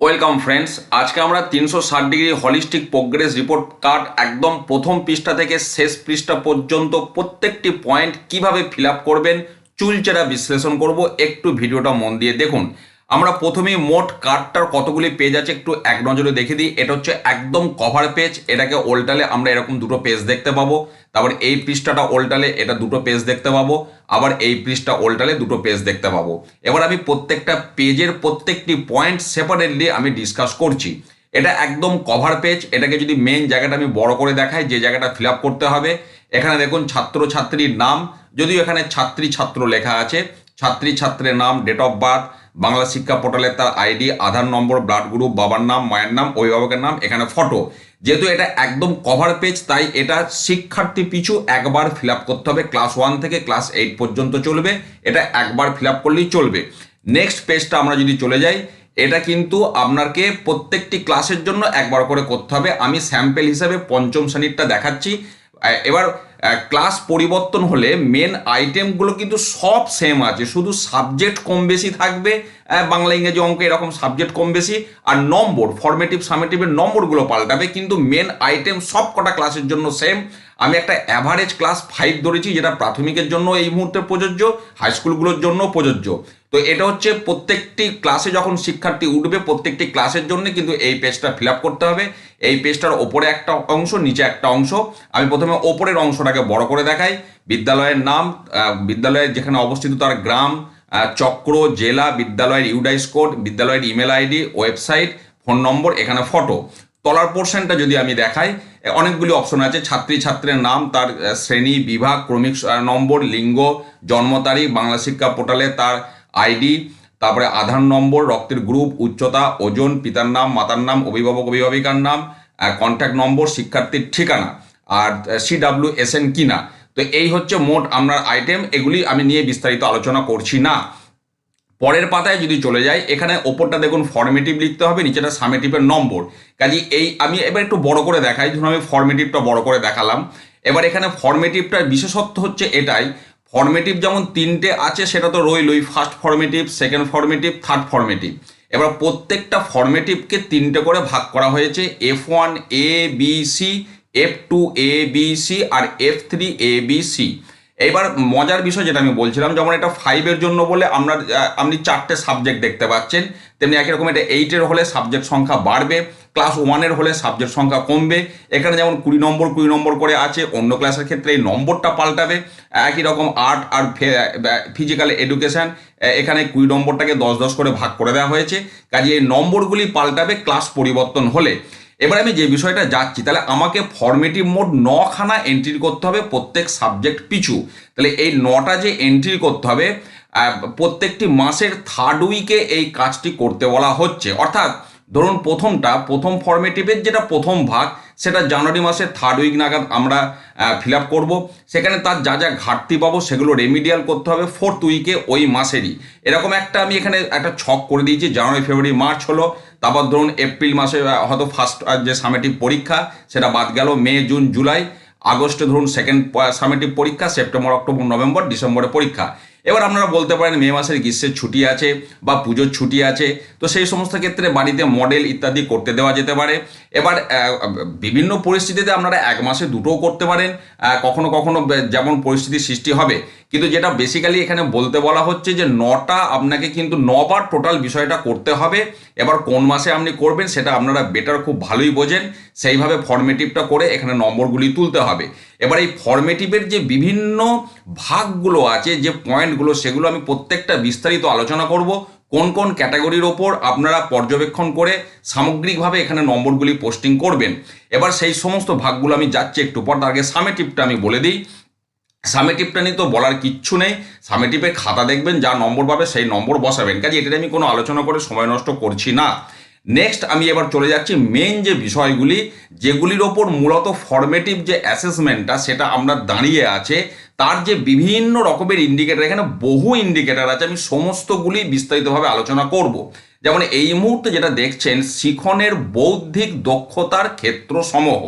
Welcome friends আজকে আমরা তিনশো ষাট degree holistic progress report card একদম প্রথম পৃষ্ঠা থেকে শেষ পৃষ্ঠা পর্যন্ত প্রত্যেকটি পয়েন্ট কীভাবে ফিল করবেন, চুলচেরা বিশ্লেষণ করব, একটু ভিডিওটা মন দিয়ে দেখুন। আমরা প্রথমেই মোট কার্ডটার কতগুলি পেজ আছে একটু এক নজরে দেখে দিই। এটা হচ্ছে একদম কভার পেজ এটাকে ওল্টালে আমরা এরকম দুটো পেজ দেখতে পাবো। তারপর এই পৃষ্ঠাটা ওল্টালে এটা দুটো পেজ দেখতে পাবো। আবার এই পৃষ্ঠা ওল্টালে দুটো পেজ দেখতে পাবো। এবার আমি প্রত্যেকটা পেজের প্রত্যেকটি পয়েন্ট সেপারেটলি আমি ডিসকাস করছি। এটা একদম কভার পেজ এটাকে যদি মেন জায়গাটা আমি বড় করে দেখাই, যে জায়গাটা ফিল করতে হবে। এখানে দেখুন ছাত্র ছাত্রীর নাম, যদিও এখানে ছাত্রী ছাত্র লেখা আছে। ছাত্রী ছাত্রের নাম date of birth Bangla Shiksha পোর্টালে তার ID, Aadhaar number, blood group, বাবার নাম, মায়ের নাম, অভিভাবকের নাম, এখানে ফটো যেহেতু এটা একদম কভার পেজ তাই এটা শিক্ষার্থী পিছু একবার ফিল করতে হবে। ক্লাস ওয়ান থেকে ক্লাস এইট পর্যন্ত চলবে। এটা একবার ফিল করলেই চলবে। নেক্সট পেজটা আমরা যদি চলে যাই, এটা কিন্তু আপনাকে প্রত্যেকটি ক্লাসের জন্য একবার করে করতে হবে। আমি স্যাম্পেল হিসাবে পঞ্চম শ্রেণীরটা দেখাচ্ছি। এবার ক্লাস পরিবর্তন হলে মেন আইটেমগুলো কিন্তু সব সেম আছে। শুধু সাবজেক্ট কম বেশি থাকবে বাংলা, ইংরেজি অঙ্ক এরকম সাবজেক্ট কম বেশি, আর নম্বর ফর্মেটিভ সামেটিভের নম্বরগুলো পাল্টাবে। কিন্তু মেন আইটেম সব কটা ক্লাসের জন্য সেম আমি একটা অ্যাভারেজ ক্লাস ফাইভ ধরেছি, যেটা প্রাথমিকের জন্য এই মুহূর্তে প্রযোজ্য হাই স্কুলগুলোর জন্য প্রযোজ্য। তো এটা হচ্ছে প্রত্যেকটি ক্লাসে যখন শিক্ষার্থী উঠবে, প্রত্যেকটি ক্লাসের জন্য কিন্তু এই পেজটা ফিল করতে হবে। এই পেজটার ওপরে একটা অংশ, নিচে একটা অংশ। আমি প্রথমে ওপরের অংশটাকে বড় করে দেখাই। বিদ্যালয়ের নাম বিদ্যালয়ের যেখানে অবস্থিত তার গ্রাম চক্র, জেলা, বিদ্যালয়ের ইউডাইস কোড বিদ্যালয়ের email ID website phone number এখানে ফটো তলার পোর্শনটা যদি আমি দেখাই অনেকগুলি অপশন আছে। ছাত্রী, ছাত্রের নাম, তার শ্রেণি, বিভাগ, ক্রমিক নম্বর, লিঙ্গ, জন্ম তারিখ, বাংলা শিক্ষা পোর্টালে তার আইডি, তারপরে আধার নম্বর, রক্তের গ্রুপ উচ্চতা, ওজন, পিতার নাম, মাতার নাম, অভিভাবক, অভিভাবিকার নাম কন্ট্যাক্ট নম্বর, শিক্ষার্থীর ঠিকানা, আর সি ডাব্লিউ এস এন কিনা। তো এই হচ্ছে মোট আপনার আইটেম এগুলি আমি নিয়ে বিস্তারিত আলোচনা করছি না। পরের পাতায় যদি চলে যাই, এখানে ওপরটা দেখুন ফর্মেটিভ লিখতে হবে, নিচেটা সামেটিভের নম্বর। কাজে এই আমি এবার একটু বড় করে দেখাই, ধরুন আমি ফর্মেটিভটা বড় করে দেখালাম। এবার এখানে ফর্মেটিভটার বিশেষত্ব হচ্ছে এটাই ফর্মেটিভ যেমন তিনটে আছে, সেটা তো রইলই first formative second formative third formative এবার প্রত্যেকটা ফর্মেটিভকে তিনটে করে ভাগ করা হয়েছে F one A B C F two A B C R F three A B C এবার মজার বিষয় যেটা আমি বলছিলাম, যেমন এটা ফাইভের জন্য বলে আমরা, আপনি চারটে সাবজেক্ট দেখতে পাচ্ছেন, তেমনি একই রকম এটা এইটের হলে সাবজেক্ট সংখ্যা বাড়বে ক্লাস ওয়ানের হলে সাবজেক্ট সংখ্যা কমবে, এখানে যেমন কুড়ি নম্বর কুড়ি নম্বর করে আছে, অন্য ক্লাসের ক্ষেত্রে এই নম্বরটা পাল্টাবে, একই রকম আর্ট আর ফিজিক্যাল এডুকেশন এখানে কুড়ি নম্বরটাকে দশ দশ করে ভাগ করে দেওয়া হয়েছে কাজে এই নম্বরগুলি পাল্টাবে ক্লাস পরিবর্তন হলে। এবার আমি যে বিষয়টা যাচ্ছি, তাহলে আমাকে ফর্মেটিভ মোড নখানা এন্ট্রি করতে হবে প্রত্যেক সাবজেক্ট পিছু। তাহলে এই নটা যে এন্ট্রি করতে হবে প্রত্যেকটি মাসের থার্ড উইকে এই কাজটি করতে বলা হচ্ছে। অর্থাৎ, ধরুন প্রথমটা, প্রথম ফর্মেটিভের যেটা প্রথম ভাগ সেটা জানুয়ারি মাসের থার্ড উইক নাগাদ আমরা ফিল আপ করব। সেখানে তার যা যা ঘাটতি পাবো সেগুলো রেমিডিয়াল করতে হবে ফোর্থ উইকে ওই মাসেরই। এরকম একটা আমি এখানে একটা ছক করে দিয়েছি, জানুয়ারি, ফেব্রুয়ারি, মার্চ হলো, তারপর ধরুন এপ্রিল মাসে হয়তো ফার্স্ট যে সামেটিভ পরীক্ষা, সেটা বাদ গেল মে, জুন, জুলাই। আগস্টে ধরুন সেকেন্ড সামেটিভ পরীক্ষা সেপ্টেম্বর অক্টোবর নভেম্বর ডিসেম্বরে পরীক্ষা। এবার আপনারা বলতে পারেন মে মাসের গ্রীষ্মের ছুটি আছে বা পুজোর ছুটি আছে, তো সেই সমস্ত ক্ষেত্রে বাড়িতে মডেল ইত্যাদি করতে দেওয়া যেতে পারে। এবার বিভিন্ন পরিস্থিতিতে আপনারা এক মাসে দুটোও করতে পারেন। কখনো কখনো যেমন পরিস্থিতি সৃষ্টি হবে কিন্তু যেটা বেসিক্যালি এখানে বলতে বলা হচ্ছে যে নটা আপনাকে কিন্তু নবার টোটাল বিষয়টা করতে হবে। এবার কোন মাসে আপনি করবেন সেটা আপনারা বেটার খুব ভালোই বোঝেন। সেইভাবে ফর্মেটিভটা করে এখানে নম্বরগুলি তুলতে হবে। এবার এই ফর্মেটিভের যে বিভিন্ন ভাগগুলো আছে, যে পয়েন্টগুলো, সেগুলো আমি প্রত্যেকটা বিস্তারিত আলোচনা করব। কোন কোন ক্যাটাগরির ওপর আপনারা পর্যবেক্ষণ করে সামগ্রিকভাবে এখানে নম্বরগুলি পোস্টিং করবেন। এবার সেই সমস্ত ভাগগুলো আমি যাচ্ছি একটু পর, তার আগে সামেটিভটা আমি বলে দিই। সামেটিভটা নিয়ে তো বলার কিচ্ছু নেই। সামেটিভের খাতা দেখবেন, যা নম্বর পাবে সেই নম্বর বসাবেন। কাজে এটা আমি কোনো আলোচনা করে সময় নষ্ট করছি না। নেক্সট আমি এবার চলে যাচ্ছি মেন যে বিষয়গুলি, যেগুলির ওপর মূলত ফর্মেটিভ যে অ্যাসেসমেন্টটা সেটা আমরা দাঁড়িয়ে আছে, তার যে বিভিন্ন রকমের ইন্ডিকেটর এখানে বহু ইন্ডিকেটর আছে, আমি সমস্তগুলি বিস্তারিতভাবে আলোচনা করব। যেমন এই মুহূর্তে যেটা দেখছেন, শিখনের বৌদ্ধিক দক্ষতার ক্ষেত্রসমূহ।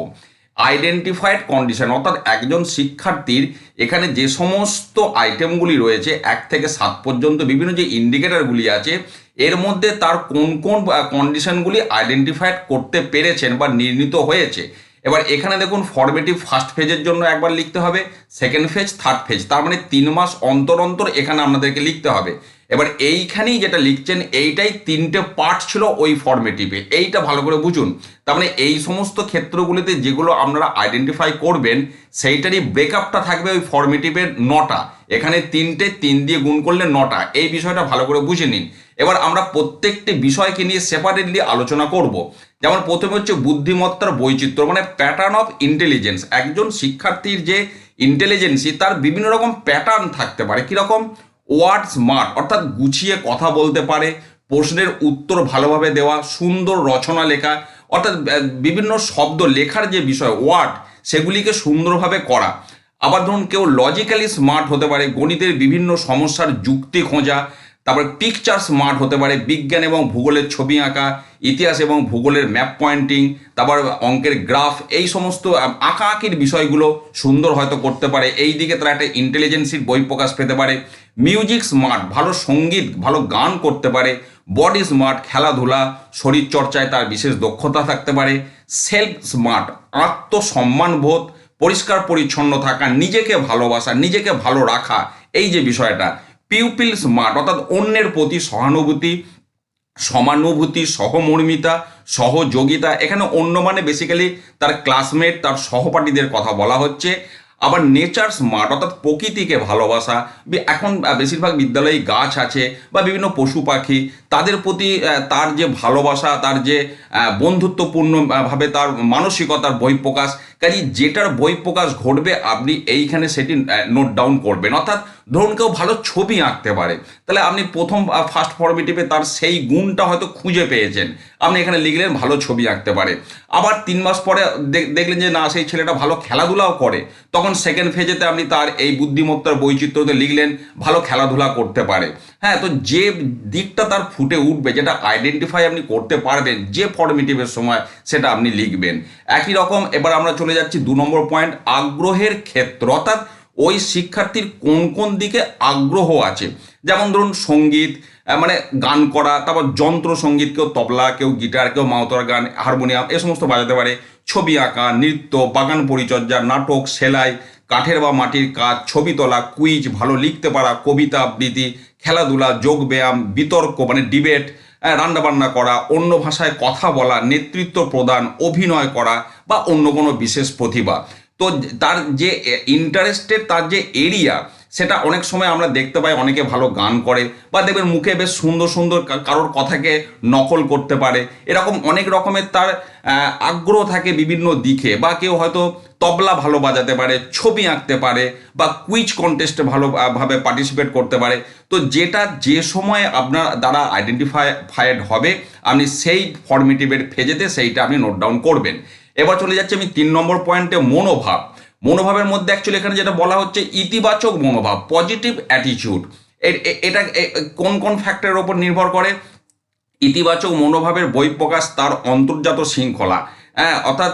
আইডেন্টিফাইড কন্ডিশন অর্থাৎ একজন শিক্ষার্থীর এখানে যে সমস্ত আইটেমগুলি রয়েছে, এক থেকে সাত পর্যন্ত বিভিন্ন যে ইন্ডিকেটারগুলি আছে, এর মধ্যে তার কোন কোন কন্ডিশনগুলি আইডেন্টিফাইড করতে পেরেছেন বা নির্ণীত হয়েছে। এবার এখানে দেখুন ফরমেটিভ ফার্স্ট ফেজের জন্য একবার লিখতে হবে সেকেন্ড ফেজ থার্ড ফেজ তার মানে তিন মাস অন্তর অন্তর এখানে আপনাদেরকে লিখতে হবে। এবার এইখানেই যেটা লিখছেন, এইটাই তিনটে পার্ট ছিল ওই ফরমেটিভে এইটা ভালো করে বুঝুন। তার মানে এই সমস্ত ক্ষেত্রগুলিতে যেগুলো আপনারা আইডেন্টিফাই করবেন, সেইটারই ব্রেকআপটা থাকবে ওই ফরমেটিভের নটা। এখানে তিনটে, তিন দিয়ে গুণ করলে নটা। এই বিষয়টা ভালো করে বুঝে নিন। এবার আমরা প্রত্যেকটি বিষয়কে নিয়ে সেপারেটলি আলোচনা করব। যেমন প্রথমে হচ্ছে বুদ্ধিমত্তার বৈচিত্র্য মানে প্যাটার্ন অফ ইন্টেলিজেন্স একজন শিক্ষার্থীর যে ইন্টেলিজেন্সি তার বিভিন্ন রকম প্যাটার্ন থাকতে পারে। কীরকম? ওয়ার্ড স্মার্ট অর্থাৎ গুছিয়ে কথা বলতে পারে, প্রশ্নের উত্তর ভালোভাবে দেওয়া, সুন্দর রচনা লেখা, অর্থাৎ বিভিন্ন শব্দ লেখার যে বিষয় ওয়ার্ড সেগুলিকে সুন্দরভাবে করা। আবার ধরুন কেউ লজিক্যালি স্মার্ট হতে পারে, গণিতের বিভিন্ন সমস্যার যুক্তি খোঁজা তারপরে পিকচার স্মার্ট হতে পারে, বিজ্ঞান এবং ভূগোলের ছবি আঁকা, ইতিহাস এবং ভূগোলের ম্যাপ পয়েন্টিং তারপর অঙ্কের গ্রাফ এই সমস্ত আঁকা আঁকির বিষয়গুলো সুন্দর হয়তো করতে পারে। এই দিকে তারা একটা ইন্টেলিজেন্সির বই প্রকাশ পেতে পারে। মিউজিক স্মার্ট ভালো সংগীত, ভালো গান করতে পারে। বডি স্মার্ট খেলাধুলা, শরীর চর্চায় তার বিশেষ দক্ষতা থাকতে পারে। সেলফ স্মার্ট আত্মসম্মানবোধ পরিষ্কার পরিচ্ছন্ন থাকা, নিজেকে ভালোবাসা, নিজেকে ভালো রাখা, এই যে বিষয়টা পিউপিল স্মার্ট অর্থাৎ অন্যের প্রতি সহানুভূতি, সমানুভূতি, সহমর্মিতা, সহযোগিতা, এখানে অন্য মানে বেসিক্যালি তার ক্লাসমেট তার সহপাঠীদের কথা বলা হচ্ছে। আবার নেচার স্মার্ট অর্থাৎ প্রকৃতিকে ভালোবাসা, এখন বেশিরভাগ বিদ্যালয়ে গাছ আছে বা বিভিন্ন পশু পাখি তাদের প্রতি তার যে ভালোবাসা তার যে আহ, বন্ধুত্বপূর্ণ আহ, ভাবে তার মানসিকতার বহিঃপ্রকাশ কাজে যেটার বহিঃপ্রকাশ ঘটবে আপনি এইখানে সেটি নোট ডাউন করবেন। অর্থাৎ ধরুন কেউ ভালো ছবি আঁকতে পারে তাহলে আপনি প্রথম ফার্স্ট ফরমেটিভে তার সেই গুণটা হয়তো খুঁজে পেয়েছেন। আপনি এখানে লিখলেন ভালো ছবি আঁকতে পারে। আবার তিন মাস পরে দেখ- দেখলেন যে না সেই ছেলেটা ভালো খেলাধুলাও করে। তখন সেকেন্ড ফেজেতে আপনি তার এই বুদ্ধিমত্তার বৈচিত্র্যতে লিখলেন ভালো খেলাধুলা করতে পারে। হ্যাঁ তো যে দিকটা তার ফুটে উঠবে, যেটা আইডেন্টিফাই আপনি করতে পারবেন যে ফর্মেটিভের সময় সেটা আপনি লিখবেন। একই রকম, এবার আমরা চলে যাচ্ছি দু নম্বর পয়েন্ট আগ্রহের ক্ষেত্র, অর্থাৎ ওই শিক্ষার্থীর কোন কোন দিকে আগ্রহ আছে? যেমন ধরুন সংগীত মানে গান করা, তারপর যন্ত্র সংগীত, কেউ তবলা, কেউ গিটার, কেউ মাউতর গান, হারমোনিয়াম, এ সমস্ত বাজাতে পারে। ছবি আঁকা, নৃত্য, বাগান পরিচর্যা, নাটক, সেলাই, কাঠের বা মাটির কাজ, ছবি তোলা কুইজ ভালো লিখতে পারা, কবিতা, আবৃত্তি খেলাধুলা, যোগব্যায়াম, বিতর্ক মানে ডিবেট রান্নাবান্না করা, অন্য ভাষায় কথা বলা, নেতৃত্ব প্রদান, অভিনয় করা বা অন্য কোনো বিশেষ প্রতিভা। তো তার যে ইন্টারেস্টের তার যে এরিয়া সেটা অনেক সময় আমরা দেখতে পাই, অনেকে ভালো গান করে বা দেখবেন মুখে বেশ সুন্দর সুন্দর কারোর কথাকে নকল করতে পারে। এরকম অনেক রকমের তার আগ্রহ থাকে বিভিন্ন দিকে বা কেউ হয়তো তবলা ভালো বাজাতে পারে, ছবি আঁকতে পারে বা কুইজ কন্টেস্টে ভালোভাবে পার্টিসিপেট করতে পারে। তো যেটা যে সময় আপনার দ্বারা আইডেন্টিফাইড হবে, আপনি সেই ফর্মেটিভের ফেজেতে সেইটা আপনি নোট ডাউন করবেন। এবার চলে যাচ্ছে আমি তিন নম্বর পয়েন্টে মনোভাব। মনোভাবের মধ্যে অ্যাকচুয়ালি এখানে যেটা বলা হচ্ছে ইতিবাচক মনোভাব পজিটিভ অ্যাটিটিউড এটা কোন কোন ফ্যাক্টরের ওপর নির্ভর করে? ইতিবাচক মনোভাবের বহিঃপ্রকাশ তার অন্তর্জাত শৃঙ্খলা। হ্যাঁ অর্থাৎ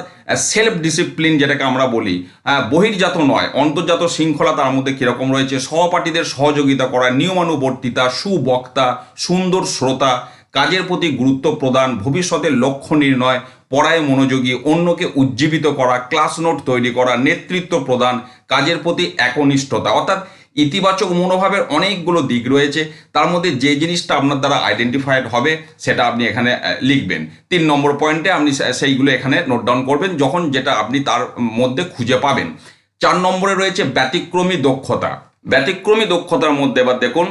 সেলফ ডিসিপ্লিন যেটাকে আমরা বলি হ্যাঁ বহির্জাত নয়, অন্তর্জাত শৃঙ্খলা তার মধ্যে কীরকম রয়েছে? সহপাঠীদের সহযোগিতা করা, নিয়মানুবর্তিতা, সুবক্তা, সুন্দর শ্রোতা, কাজের প্রতি গুরুত্ব প্রদান, ভবিষ্যতের লক্ষ্য নির্ণয় পড়ায় মনোযোগী, অন্যকে উজ্জীবিত করা, ক্লাস নোট তৈরি করা, নেতৃত্ব প্রদান, কাজের প্রতি একনিষ্ঠতা। অর্থাৎ ইতিবাচক মনোভাবের অনেকগুলো দিক রয়েছে। তার মধ্যে যে জিনিসটা আপনার দ্বারা আইডেন্টিফাইড হবে, সেটা আপনি এখানে লিখবেন। তিন নম্বর পয়েন্টে আপনি সেইগুলো এখানে নোট ডাউন করবেন, যখন যেটা আপনি তার মধ্যে খুঁজে পাবেন। চার নম্বরে রয়েছে ব্যতিক্রমী দক্ষতা। ব্যতিক্রমী দক্ষতার মধ্যে এবার দেখুন,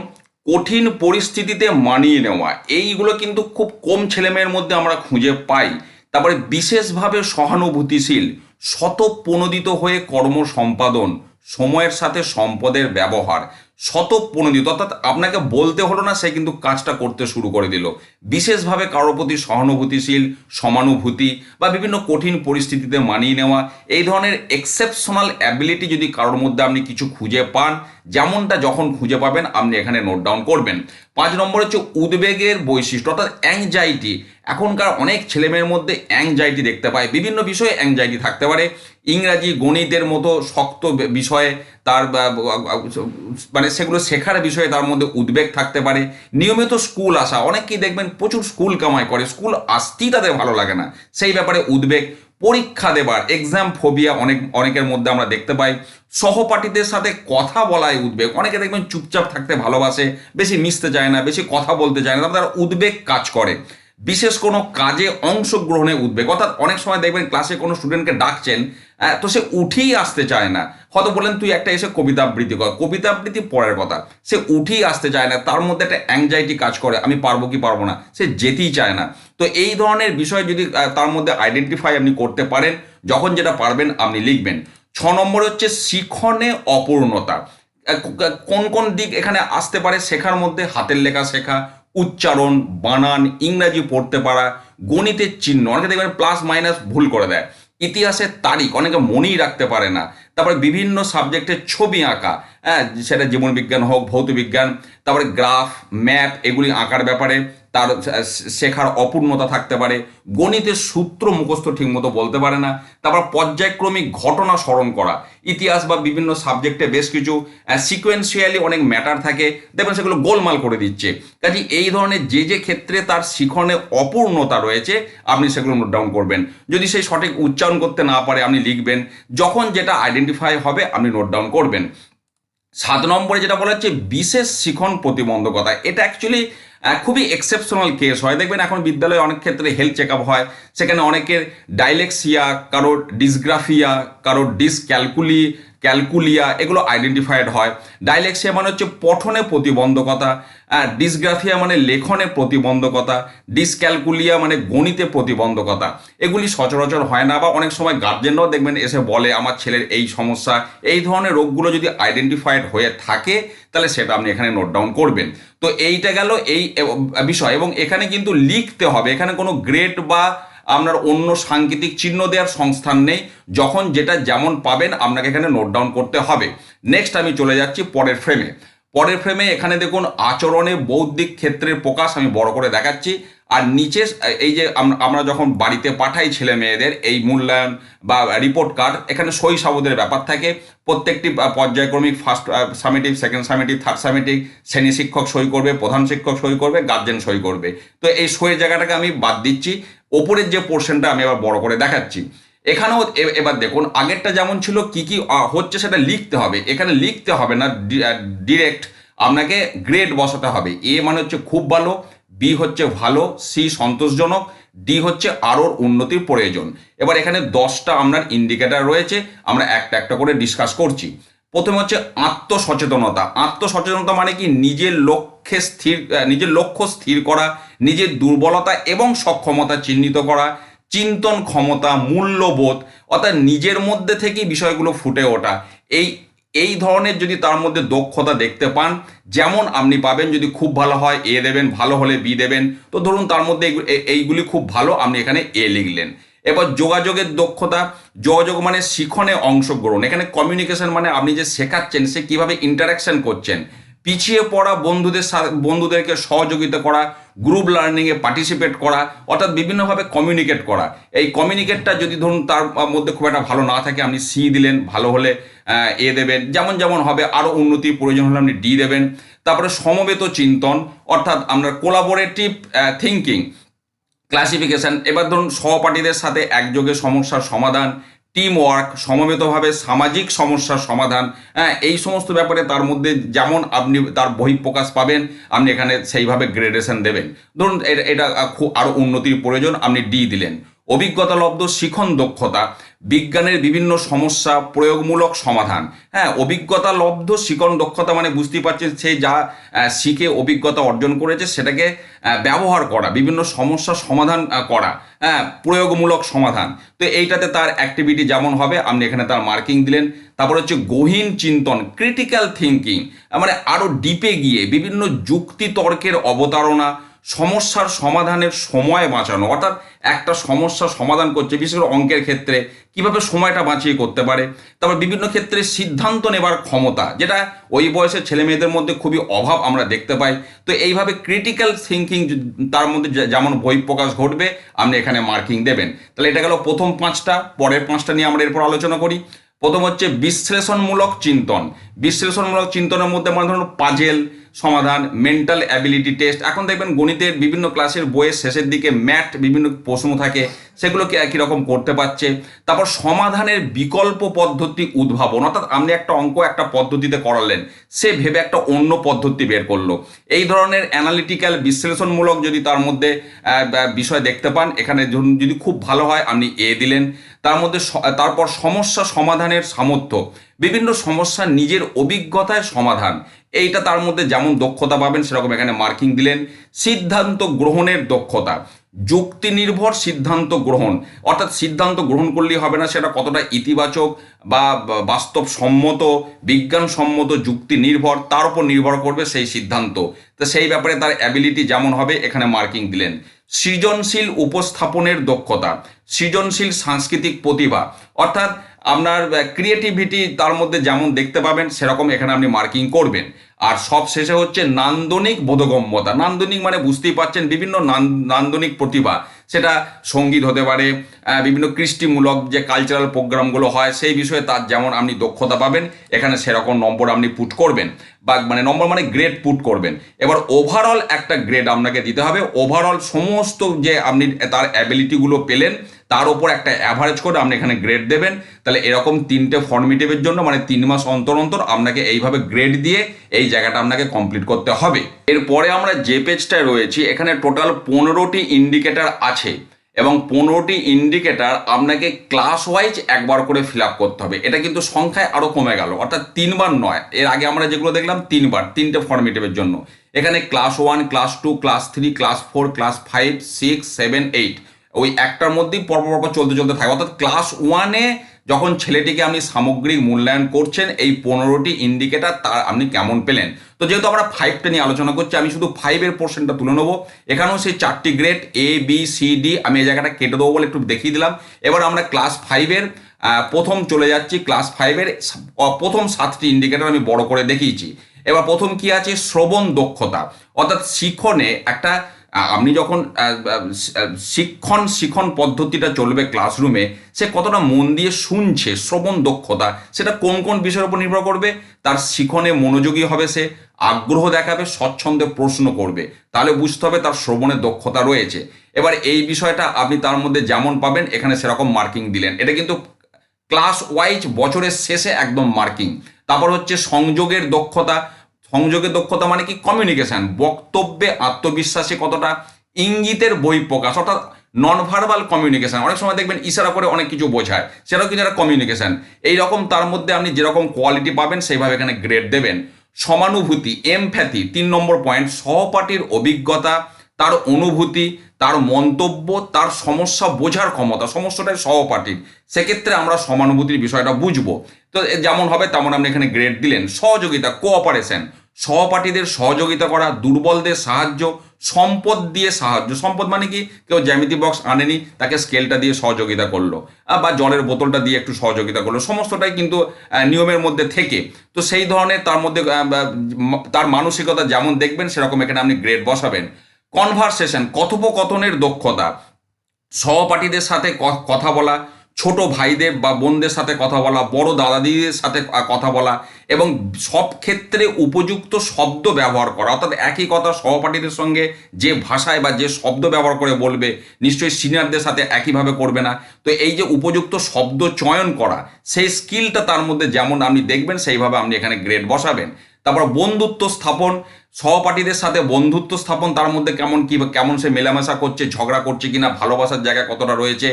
কঠিন পরিস্থিতিতে মানিয়ে নেওয়া। এইগুলো কিন্তু খুব কম ছেলেমেয়ের মধ্যে আমরা খুঁজে পাই। তারপরে বিশেষভাবে সহানুভূতিশীল শতপ্রণোদিত হয়ে কর্ম সম্পাদন, সময়ের সাথে সম্পদের ব্যবহার শতপ্রণোদিত অর্থাৎ আপনাকে বলতে হলো না, সে কিন্তু কাজটা করতে শুরু করে দিল। বিশেষভাবে কারোর প্রতি সহানুভূতিশীল, সমানুভূতি বা বিভিন্ন কঠিন পরিস্থিতিতে মানিয়ে নেওয়া, এই ধরনের এক্সেপশনাল অ্যাবিলিটি যদি কারোর মধ্যে আপনি কিছু খুঁজে পান, যেমনটা যখন খুঁজে পাবেন, আপনি এখানে নোট ডাউন করবেন। পাঁচ নম্বর হচ্ছে উদ্বেগের বৈশিষ্ট্য, অর্থাৎ অ্যাংজাইটি এখনকার অনেক ছেলেমেয়ের মধ্যে অ্যাংজাইটি দেখতে পায়। বিভিন্ন বিষয়ে অ্যাংজাইটি থাকতে পারে। ইংরাজি গণিতের মতো শক্ত বিষয়ে তার মানে সেগুলো শেখার বিষয়ে তার মধ্যে উদ্বেগ থাকতে পারে। নিয়মিত স্কুল আসা, অনেকেই দেখবেন প্রচুর স্কুল কামাই করে, স্কুল আসতেই তাদের ভালো লাগে না। সেই ব্যাপারে উদ্বেগ পরীক্ষা দেবার এক্সাম ফোবিয়া অনেক, অনেকের মধ্যে আমরা দেখতে পাই। সহপাঠীদের সাথে কথা বলায় উদ্বেগ। অনেকে দেখবেন চুপচাপ থাকতে ভালোবাসে, বেশি মিশতে চায় না, বেশি কথা বলতে চায় না তারা উদ্বেগ কাজ করে। বিশেষ কোনো কাজে অংশগ্রহণে উদ্বেগ। অর্থাৎ অনেক সময় দেখবেন ক্লাসে কোনো স্টুডেন্টকে ডাকছেন তো সে উঠেই আসতে চায় না। হয়তো বলেন তুই একটা এসে কবিতা আবৃত্তি কর। কবিতা আবৃত্তি পরের কথা। সে উঠেই আসতে চায় না। তার মধ্যে একটা অ্যাংজাইটি কাজ করে, আমি পারব কি পারব না? সে যেতেই চায় না। তো এই ধরনের বিষয় যদি তার মধ্যে আইডেন্টিফাই আপনি করতে পারেন, যখন যেটা পারবেন আপনি লিখবেন। ছ নম্বর হচ্ছে শিখনে অপূর্ণতা। কোন কোন দিক এখানে আসতে পারে? শেখার মধ্যে হাতের লেখা শেখা, উচ্চারণ, বানান, ইংরাজি পড়তে পারা, গণিতের চিহ্ন। অনেকে দেখবেন প্লাস মাইনাস ভুল করে দেয়। ইতিহাসের তারিখ, অনেকে মনেই রাখতে পারে না। তারপরে বিভিন্ন সাবজেক্টের ছবি আঁকা। হ্যাঁ সেটা জীবন বিজ্ঞান হোক ভৌত বিজ্ঞান তারপরে গ্রাফ ম্যাপ এগুলি আঁকার ব্যাপারে, তার শেখার অপূর্ণতা থাকতে পারে, গণিতের সূত্র মুখস্থ ঠিকমতো বলতে পারে না, তারপর পর্যায়ক্রমিক ঘটনা স্মরণ করা, ইতিহাস বা বিভিন্ন সাবজেক্টে বেশ কিছু সিকোয়েন্সিয়ালি অনেক ম্যাটার থাকে, দেখবেন সেগুলো গোলমাল করে দিচ্ছে। কাজে এই ধরনের যে যে ক্ষেত্রে তার শিখনে অপূর্ণতা রয়েছে, আপনি সেগুলো নোট ডাউন করবেন। যদি সেই সঠিক উচ্চারণ করতে না পারে, আপনি লিখবেন, যখন যেটা আইডেন্টিফাই হবে, আপনি নোট ডাউন করবেন। সাত নম্বরে যেটা বলা হচ্ছে, বিশেষ শিখন প্রতিবন্ধকতা। এটা অ্যাকচুয়ালি খুবই এক্সেপশনাল কেস হয়। দেখবেন এখন বিদ্যালয়ে অনেক ক্ষেত্রে হেলথ চেক হয়। সেখানে অনেকের ডাইলেক্সিয়া কারোর ডিসগ্রাফিয়া কারোর ডিসক্যালকুলি ক্যালকুলিয়া এগুলো আইডেন্টিফাইড হয়। ডাইলেক্সিয়া মানে হচ্ছে পঠনে প্রতিবন্ধকতা। ডিসগ্রাফিয়া মানে লেখনে প্রতিবন্ধকতা ডিসক্যালকুলিয়া মানে গণিতে প্রতিবন্ধকতা। এগুলি সচরাচর হয় না বা অনেক সময় গার্জেনরাও দেখবেন এসে বলে, আমার ছেলের এই সমস্যা। এই ধরনের রোগগুলো যদি আইডেন্টিফাইড হয়ে থাকে, তাহলে সেটা আপনি এখানে নোট ডাউন করবেন। তো এইটা গেল এই বিষয়। এবং এখানে কিন্তু লিখতে হবে। এখানে কোনো গ্রেড বা আপনার অন্য সাংকেতিক চিহ্ন দেওয়ার সংস্থান নেই। যখন যেটা যেমন পাবেন, আপনাকে এখানে নোট ডাউন করতে হবে। নেক্সট আমি চলে যাচ্ছি পরের ফ্রেমে পরের ফ্রেমে এখানে দেখুন আচরণে বৌদ্ধিক ক্ষেত্রের প্রকাশ আমি বড় করে দেখাচ্ছি। আর নিচে এই যে আমরা যখন বাড়িতে পাঠাই ছেলে মেয়েদের এই মূল্যায়ন বা রিপোর্ট কার্ড এখানে শৈশবদের ব্যাপার থাকে। প্রত্যেকটি পর্যায়ক্রমিক first summative second summative third summative শ্রেণি শিক্ষক সই করবে, প্রধান শিক্ষক সই করবে গার্জেন সই করবে। তো এই সইয়ের জায়গাটাকে আমি বাদ দিচ্ছি। ওপরের যে পোর্শনটা আমি আবার বড় করে দেখাচ্ছি। এখানেও এবার দেখুন, আগেরটা যেমন ছিল, কি কি হচ্ছে সেটা লিখতে হবে। এখানে লিখতে হবে না ডিরেক্ট আপনাকে গ্রেড বসাতে হবে। এ মানে হচ্ছে খুব ভালো বি হচ্ছে ভালো সি সন্তোষজনক ডি হচ্ছে আরও উন্নতির প্রয়োজন। এবার এখানে দশটা আপনার ইন্ডিকেটার রয়েছে, আমরা একটা একটা করে ডিসকাস করছি। প্রথমে হচ্ছে আত্মসচেতনতা। আত্মসচেতনতা মানে কি? নিজের লক্ষ্যে স্থির নিজের লক্ষ্য স্থির করা, নিজের দুর্বলতা এবং সক্ষমতা চিহ্নিত করা চিন্তন ক্ষমতা, মূল্যবোধ, অর্থাৎ নিজের মধ্যে থেকেই বিষয়গুলো ফুটে ওঠা। এই এই ধরনের যদি তার মধ্যে দক্ষতা দেখতে পান, যেমন আপনি পাবেন যদি খুব ভালো হয় এ দেবেন, ভালো হলে বি দেবেন, তো ধরুন তার মধ্যে এইগু- এইগুলি খুব ভালো, আপনি এখানে এ লিখলেন। এবার যোগাযোগের দক্ষতা, যোগাযোগ মানে শিখনে অংশগ্রহণ। এখানে কমিউনিকেশন মানে আপনি যে শেখাচ্ছেন, সে কীভাবে ইন্টারাকশন করছেন পিছিয়ে পড়া বন্ধুদের বন্ধুদেরকে সহযোগিতা করা গ্রুপ লার্নিংয়ে পার্টিসিপেট করা, অর্থাৎ বিভিন্নভাবে কমিউনিকেট করা। এই কমিউনিকেটটা যদি ধরুন তার মধ্যে খুব একটা ভালো না থাকে, আপনি সি দিলেন, ভালো হলে এ দেবেন। যেমন যেমন হবে আরও উন্নতির প্রয়োজন হলে আপনি ডি দেবেন। তারপরে সমবেত চিন্তন, অর্থাৎ আমরা কোলাবোরেটিভ থিঙ্কিং ক্লাসিফিকেশন এবার ধরুন সহপাঠীদের সাথে একযোগে সমস্যার সমাধান টিম ওয়ার্ক সমবেতভাবে সামাজিক সমস্যার সমাধান হ্যাঁ এই সমস্ত ব্যাপারে তার মধ্যে যেমন আপনি তার বহিঃপ্রকাশ পাবেন, আপনি এখানে সেইভাবে গ্রেডেশন দেবেন। ধরুন এটা- এটা খুব আরও উন্নতির প্রয়োজন, আপনি ডি দিলেন। অভিজ্ঞতালব্ধ শিখন দক্ষতা বিজ্ঞানের বিভিন্ন সমস্যা, প্রয়োগমূলক সমাধান। হ্যাঁ অভিজ্ঞতা লব্ধ শিখন দক্ষতা মানে বুঝতেই পারছেন সে যা শিখে অভিজ্ঞতা অর্জন করেছে, সেটাকে ব্যবহার করা, বিভিন্ন সমস্যার সমাধান করা হ্যাঁ প্রয়োগমূলক সমাধান। তো এইটাতে তার অ্যাক্টিভিটি যেমন হবে, আপনি এখানে তার মার্কিং দিলেন। তারপর হচ্ছে গহীন চিন্তন ক্রিটিক্যাল থিঙ্কিং মানে আরও ডিপে গিয়ে বিভিন্ন যুক্তি তর্কের অবতারণা সমস্যার সমাধানের সময় বাঁচানো। অর্থাৎ একটা সমস্যা সমাধান করছে, বিশেষ করে অঙ্কের ক্ষেত্রে। কীভাবে সময়টা বাঁচিয়ে করতে পারে? তারপর বিভিন্ন ক্ষেত্রে সিদ্ধান্ত নেবার ক্ষমতা, যেটা ওই বয়সের ছেলে মেয়েদের মধ্যে খুবই অভাব আমরা দেখতে পাই। তো এইভাবে ক্রিটিক্যাল থিঙ্কিং তার মধ্যে যেমন বই প্রকাশ ঘটবে, আপনি এখানে মার্কিং দেবেন। তাহলে এটা গেল প্রথম পাঁচটা, পরের পাঁচটা নিয়ে আমরা এরপর আলোচনা করি। প্রথম হচ্ছে বিশ্লেষণমূলক চিন্তন। বিশ্লেষণমূলক চিন্তনের মধ্যে মানে ধরুন পাজেল সমাধান মেন্টাল অ্যাবিলিটি টেস্ট এখন দেখবেন গণিতের বিভিন্ন ক্লাসের বইয়ের শেষের দিকে ম্যাট বিভিন্ন প্রশ্ন থাকে, সেগুলোকে একই রকম করতে পারছে। তারপর সমাধানের বিকল্প পদ্ধতি উদ্ভাবন, অর্থাৎ আপনি একটা অঙ্ক একটা পদ্ধতিতে করালেন, সে ভেবে একটা অন্য পদ্ধতি বের করল। এই ধরনের অ্যানালিটিক্যাল বিশ্লেষণমূলক যদি তার মধ্যে বিষয় দেখতে পান, এখানে যদি খুব ভালো হয়, আপনি এ দিলেন। তার মধ্যে তারপর সমস্যা সমাধানের সামর্থ্য, বিভিন্ন সমস্যা নিজের অভিজ্ঞতায় সমাধান এইটা তার মধ্যে যেমন দক্ষতা পাবেন, সেরকম এখানে মার্কিং দিলেন। সিদ্ধান্ত গ্রহণের দক্ষতা। যুক্তি নির্ভর সিদ্ধান্ত গ্রহণ। অর্থাৎ সিদ্ধান্ত গ্রহণ করলেই হবে না, সেটা কতটা ইতিবাচক বা বাস্তবসম্মত, বিজ্ঞানসম্মত যুক্তি নির্ভর তার উপর নির্ভর করবে সেই সিদ্ধান্ত। তো সেই ব্যাপারে তার অ্যাবিলিটি যেমন হবে, এখানে মার্কিং দিলেন। সৃজনশীল উপস্থাপনের দক্ষতা। সৃজনশীল সাংস্কৃতিক প্রতিভা। অর্থাৎ আপনার ক্রিয়েটিভিটি তার মধ্যে যেমন দেখতে পাবেন, সেরকম এখানে আপনি মার্কিং করবেন। আর সব শেষে হচ্ছে নান্দনিক বোধগম্যতা। নান্দনিক মানে বুঝতেই পারছেন বিভিন্ন নান- নান্দনিক প্রতিভা। সেটা সংগীত হতে পারে বিভিন্ন কৃষ্টিমূলক যে কালচারাল প্রোগ্রামগুলো হয়, সেই বিষয়ে তার যেমন আপনি দক্ষতা পাবেন, এখানে সেরকম নম্বর আপনি পুট করবেন, বা মানে নম্বর মানে গ্রেড পুট করবেন। এবার ওভারঅল একটা গ্রেড আপনাকে দিতে হবে। ওভারঅল সমস্ত যে আপনি তার অ্যাবিলিটিগুলো পেলেন তার ওপর একটা অ্যাভারেজ করে আপনি এখানে গ্রেড দেবেন। তাহলে এরকম তিনটে ফর্মেটিভের জন্য মানে তিন মাস অন্তর অন্তর আপনাকে এইভাবে গ্রেড দিয়ে এই জায়গাটা আপনাকে কমপ্লিট করতে হবে। এরপরে আমরা যে পেজটায় রয়েছি, এখানে টোটাল পনেরোটি ইন্ডিকেটার আছে এবং পনেরোটি ইন্ডিকেটার আপনাকে ক্লাস ওয়াইজ একবার করে ফিল করতে হবে। এটা কিন্তু সংখ্যায় আরও কমে গেল, অর্থাৎ তিনবার নয়। এর আগে আমরা যেগুলো দেখলাম, তিনবার, তিনটে ফর্মেটিভের জন্য। এখানে class one class two class three class four class five six seven eight ওই একটার মধ্যেই পরপর পরপর চলতে চলতে থাকে। অর্থাৎ ক্লাস ওয়ানে যখন ছেলেটিকে আপনি সামগ্রিক মূল্যায়ন করছেন, এই পনেরোটি ইন্ডিকেটার তার আপনি কেমন পেলেন? তো যেহেতু আমরা ফাইভটা নিয়ে আলোচনা করছি, আমি শুধু ফাইভের পোর্শনটা তুলে নেব। এখানেও সেই চারটি grade A B C D আমি এই জায়গাটা কেটে দেবো বলে একটু দেখিয়ে দিলাম। এবার আমরা ক্লাস ফাইভের প্রথম চলে যাচ্ছি ক্লাস ফাইভের প্রথম সাতটি ইন্ডিকেটার আমি বড় করে দেখিয়েছি। এবার প্রথম কি আছে? শ্রবণ দক্ষতা। অর্থাৎ শিখনে একটা আপনি যখন শিক্ষণ শিখন পদ্ধতিটা চলবে ক্লাসরুমে সে কতটা মন দিয়ে শুনছে, শ্রবণ দক্ষতা, সেটা কোন কোন বিষয়ের উপর নির্ভর করবে? তার শিখনে মনোযোগী হবে সে, আগ্রহ দেখাবে, স্বচ্ছন্দে প্রশ্ন করবে, তাহলে বুঝতে হবে তার শ্রবণের দক্ষতা রয়েছে। এবার এই বিষয়টা আপনি তার মধ্যে যেমন পাবেন, এখানে সেরকম মার্কিং দিলেন। এটা কিন্তু ক্লাস ওয়াইজ বছরের শেষে একদম মার্কিং তারপর হচ্ছে সংযোগের দক্ষতা সংযোগের দক্ষতা মানে কি? কমিউনিকেশন বক্তব্যে আত্মবিশ্বাসী কতটা? ইঙ্গিতের বই প্রকাশ, অর্থাৎ নন ভার্বাল কমিউনিকেশন অনেক সময় দেখবেন ইশারা করে অনেক কিছু বোঝায়, সেটাও কিন্তু একটা কমিউনিকেশন এইরকম তার মধ্যে আপনি যেরকম কোয়ালিটি পাবেন, সেইভাবে এখানে গ্রেড দেবেন। সমানুভূতি এমফ্যাথি তিন নম্বর পয়েন্ট সহপাঠীর অভিজ্ঞতা, তার অনুভূতি, তার মন্তব্য, তার সমস্যা বোঝার ক্ষমতা, সমস্যাটাই সহপাঠীর সেক্ষেত্রে আমরা সমানুভূতির বিষয়টা বুঝব। তো যেমন হবে, তেমন আপনি এখানে গ্রেড দিলেন। সহযোগিতা কোঅপারেশন সহপাঠীদের সহযোগিতা করা, দুর্বলদের সাহায্য, সম্পদ দিয়ে সাহায্য। সম্পদ মানে কি? কেউ জ্যামিতি বক্স আনেনি, তাকে স্কেলটা দিয়ে সহযোগিতা করল বা জলের বোতলটা দিয়ে একটু সহযোগিতা করল। সমস্তটাই কিন্তু নিয়মের মধ্যে থেকে। তো সেই ধরনের তার মধ্যে তার মানসিকতা যেমন দেখবেন, সেরকম এখানে আপনি গ্রেড বসাবেন। কনভারসেশন কথোপকথনের দক্ষতা। সহপাঠীদের সাথে কথা বলা ছোট ভাইদের বা বোনদের সাথে কথা বলা, বড় দাদাদিদের সাথে কথা বলা এবং সব ক্ষেত্রে উপযুক্ত শব্দ ব্যবহার করা। অর্থাৎ একই কথা সহপাঠীদের সঙ্গে যে ভাষায় বা যে শব্দ ব্যবহার করে বলবে, নিশ্চয়ই সিনিয়রদের সাথে একইভাবে করবে না। তো এই যে উপযুক্ত শব্দ চয়ন করা, সেই স্কিলটা তার মধ্যে যেমন আপনি দেখবেন, সেইভাবে আপনি এখানে গ্রেড বসাবেন। তারপর বন্ধুত্ব স্থাপন, সহপাঠীদের সাথে বন্ধুত্ব স্থাপন, তার মধ্যে কেমন কি কেমন সে মেলামেশা করছে, ঝগড়া করছে কিনা, ভালোবাসার জায়গা কতটা রয়েছে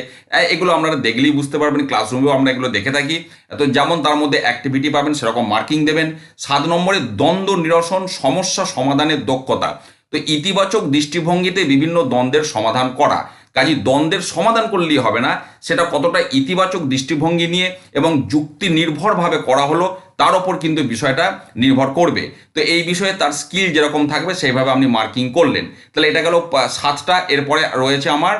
এগুলো আপনারা দেখলেই বুঝতে পারবেন ক্লাসরুমেও আমরা এগুলো দেখে থাকি। তো যেমন তার মধ্যে অ্যাক্টিভিটি পাবেন, সেরকম মার্কিং দেবেন। সাত নম্বরে দ্বন্দ্ব নিরসন, সমস্যা সমাধানের দক্ষতা। তো ইতিবাচক দৃষ্টিভঙ্গিতে বিভিন্ন দ্বন্দ্বের সমাধান করা। কাজী দ্বন্দ্বের সমাধান করলেই হবে না, সেটা কতটা ইতিবাচক দৃষ্টিভঙ্গি নিয়ে এবং যুক্তি নির্ভরভাবে করা হলো তার ওপর কিন্তু বিষয়টা নির্ভর করবে। তো এই বিষয়ে তার স্কিল যেরকম থাকবে, সেইভাবে আপনি মার্কিং করলেন। তাহলে এটা গেল সাতটা, এরপরে রয়েছে আমার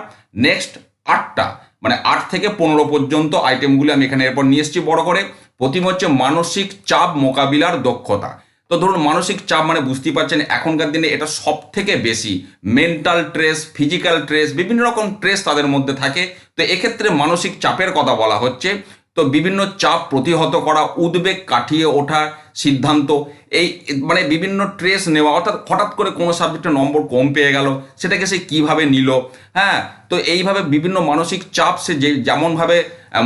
নেক্সট আটটা। মানে আট থেকে পনেরো পর্যন্ত আইটেমগুলি আমি এখানে এরপর নিয়ে এসেছি বড় করে। প্রথম হচ্ছে মানসিক চাপ মোকাবিলার দক্ষতা। তো ধরুন মানসিক চাপ মানে বুঝতেই পারছেন, এখনকার দিনে এটা সব থেকে বেশি। মেন্টাল ট্রেস ফিজিক্যাল ট্রেস বিভিন্ন রকম ট্রেস তাদের মধ্যে থাকে। তো এক্ষেত্রে মানসিক চাপের কথা বলা হচ্ছে। তো বিভিন্ন চাপ প্রতিহত করা, উদ্বেগ কাটিয়ে ওঠা সিদ্ধান্ত, এই মানে বিভিন্ন ট্রেস নেওয়া, অর্থাৎ হঠাৎ করে কোনো সাবজেক্টের নম্বর কম পেয়ে গেল, সেটাকে সে কীভাবে নিল হ্যাঁ? তো এইভাবে বিভিন্ন মানসিক চাপ সে যে যেমনভাবে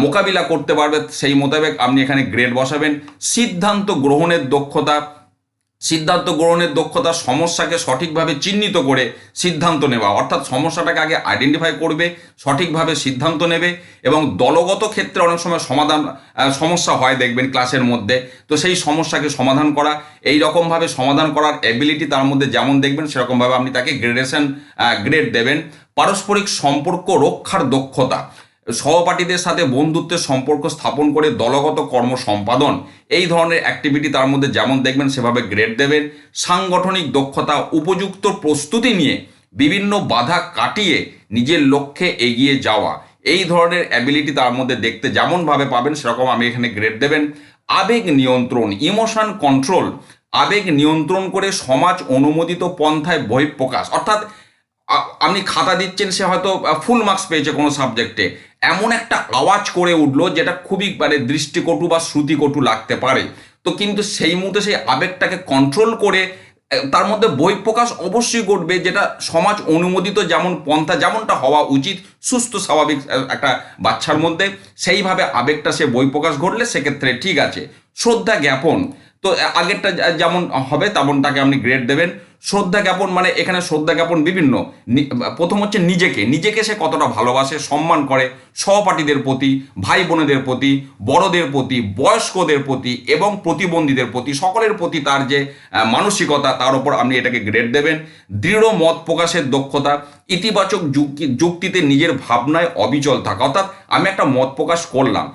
মোকাবিলা করতে পারবে, সেই মোতাবেক আপনি এখানে গ্রেড বসাবেন। সিদ্ধান্ত গ্রহণের দক্ষতা সিদ্ধান্ত গ্রহণের দক্ষতা সমস্যাকে সঠিকভাবে চিহ্নিত করে সিদ্ধান্ত নেওয়া। অর্থাৎ সমস্যাটাকে আগে আইডেন্টিফাই করবে, সঠিকভাবে সিদ্ধান্ত নেবে এবং দলগত ক্ষেত্রে অনেক সময় সমাধান সমস্যা হয় দেখবেন ক্লাসের মধ্যে। তো সেই সমস্যাকে সমাধান করা এই রকমভাবে সমাধান করার অ্যাবিলিটি তার মধ্যে যেমন দেখবেন, সেরকমভাবে আপনি তাকে গ্রেডেশন গ্রেড দেবেন। পারস্পরিক সম্পর্ক রক্ষার দক্ষতা। সহপাঠীদের সাথে বন্ধুত্বের সম্পর্ক স্থাপন করে দলগত কর্ম সম্পাদন, এই ধরনের অ্যাক্টিভিটি তার মধ্যে যেমন দেখবেন সেভাবে গ্রেড দেবেন। সাংগঠনিক দক্ষতা, উপযুক্ত প্রস্তুতি নিয়ে বিভিন্ন বাধা কাটিয়ে নিজের লক্ষ্যে এগিয়ে যাওয়া। এই ধরনের অ্যাবিলিটি তার মধ্যে দেখতে যেমনভাবে পাবেন, সেরকম আমি এখানে গ্রেড দেবেন। আবেগ নিয়ন্ত্রণ ইমোশন কন্ট্রোল আবেগ নিয়ন্ত্রণ করে সমাজ অনুমোদিত পন্থায় বহিঃপ্রকাশ। অর্থাৎ আপনি খাতা দিচ্ছেন, সে হয়তো ফুল মার্কস পেয়েছে কোনো সাবজেক্টে এমন একটা আওয়াজ করে উঠল, যেটা খুবই মানে দৃষ্টিকটু বা শ্রুতিকটু লাগতে পারে। তো কিন্তু সেই মুহূর্তে সেই আবেগটাকে কন্ট্রোল করে তার মধ্যে বহিঃপ্রকাশ অবশ্যই ঘটবে, যেটা সমাজ অনুমোদিত যেমন পন্থা, যেমনটা হওয়া উচিত, সুস্থ, স্বাভাবিক একটা বাচ্চার মধ্যে। সেইভাবে আবেগটা সে বহিঃপ্রকাশ ঘটলে, সেক্ষেত্রে ঠিক আছে। শ্রদ্ধা জ্ঞাপন। তো আগেরটা যেমন হবে তেমনটাকে আপনি গ্রেড দেবেন। শ্রদ্ধা জ্ঞাপন মানে এখানে শ্রদ্ধা জ্ঞাপন বিভিন্ন। প্রথম হচ্ছে নিজেকে। নিজেকে সে কতটা ভালোবাসে, সম্মান করে সহপাঠীদের প্রতি ভাই বোনেদের প্রতি, বড়দের প্রতি, বয়স্কদের প্রতি এবং প্রতিবন্ধীদের প্রতি, সকলের প্রতি তার যে মানসিকতা, তার উপর আপনি এটাকে গ্রেড দেবেন। দৃঢ় মত প্রকাশের দক্ষতা, ইতিবাচক যুক্তি- যুক্তিতে নিজের ভাবনায় অবিচল থাকা। অর্থাৎ আমি একটা মত প্রকাশ করলাম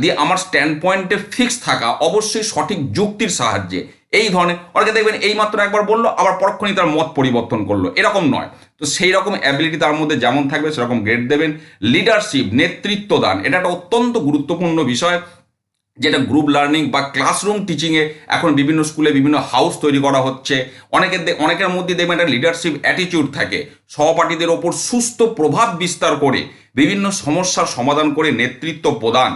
দিয়ে আমার স্ট্যান্ড পয়েন্টে ফিক্স থাকা অবশ্যই সঠিক যুক্তির সাহায্যে। এই ধরনের, অনেকে দেখবেন এই মাত্র একবার বলল, আবার পরক্ষণই তার মত পরিবর্তন করল। এরকম নয়। তো সেই রকম অ্যাবিলিটি তার মধ্যে যেমন থাকবে, সেরকম গ্রেড দেবেন। লিডারশিপ নেতৃত্ব দান, এটা একটা অত্যন্ত গুরুত্বপূর্ণ বিষয়। যেটা গ্রুপ লার্নিং বা ক্লাসরুম টিচিংয়ে এখন বিভিন্ন স্কুলে বিভিন্ন হাউস তৈরি করা হচ্ছে। অনেকের অনেকের মধ্যে দেখবেন একটা লিডারশিপ অ্যাটিটিউড থাকে। সহপাঠীদের ওপর সুস্থ প্রভাব বিস্তার করে বিভিন্ন সমস্যার সমাধান করে নেতৃত্ব প্রদান।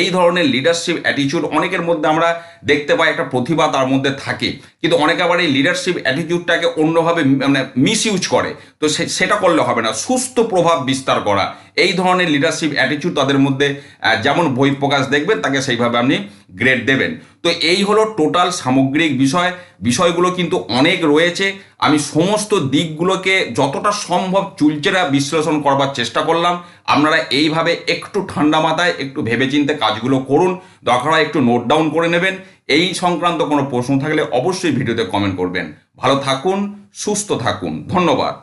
এই ধরনের লিডারশিপ অ্যাটিটিউড অনেকের মধ্যে আমরা দেখতে পাই, একটা প্রতিভা তার মধ্যে থাকে। কিন্তু অনেকে আবার এই লিডারশিপ অ্যাটিটিউডটাকে অন্যভাবে মানে মিস ইউজ করে। তো সেটা করলে হবে না। সুস্থ প্রভাব বিস্তার করা। এই ধরনের লিডারশিপ অ্যাটিটিউড তাদের মধ্যে যেমন বহিঃপ্রকাশ দেখবেন, তাকে সেইভাবে আপনি গ্রেড দেবেন। তো এই হলো টোটাল সামগ্রিক বিষয়। বিষয়গুলো কিন্তু অনেক রয়েছে। আমি সমস্ত দিকগুলোকে যতটা সম্ভব চুলচেরা বিশ্লেষণ করবার চেষ্টা করলাম। আপনারা এইভাবে একটু ঠান্ডা মাথায় একটু ভেবেচিন্তে কাজগুলো করুন। দরকার একটু নোট ডাউন করে নেবেন। এই সংক্রান্ত কোনো প্রশ্ন থাকলে অবশ্যই ভিডিওতে কমেন্ট করবেন। ভালো থাকুন, সুস্থ থাকুন। ধন্যবাদ।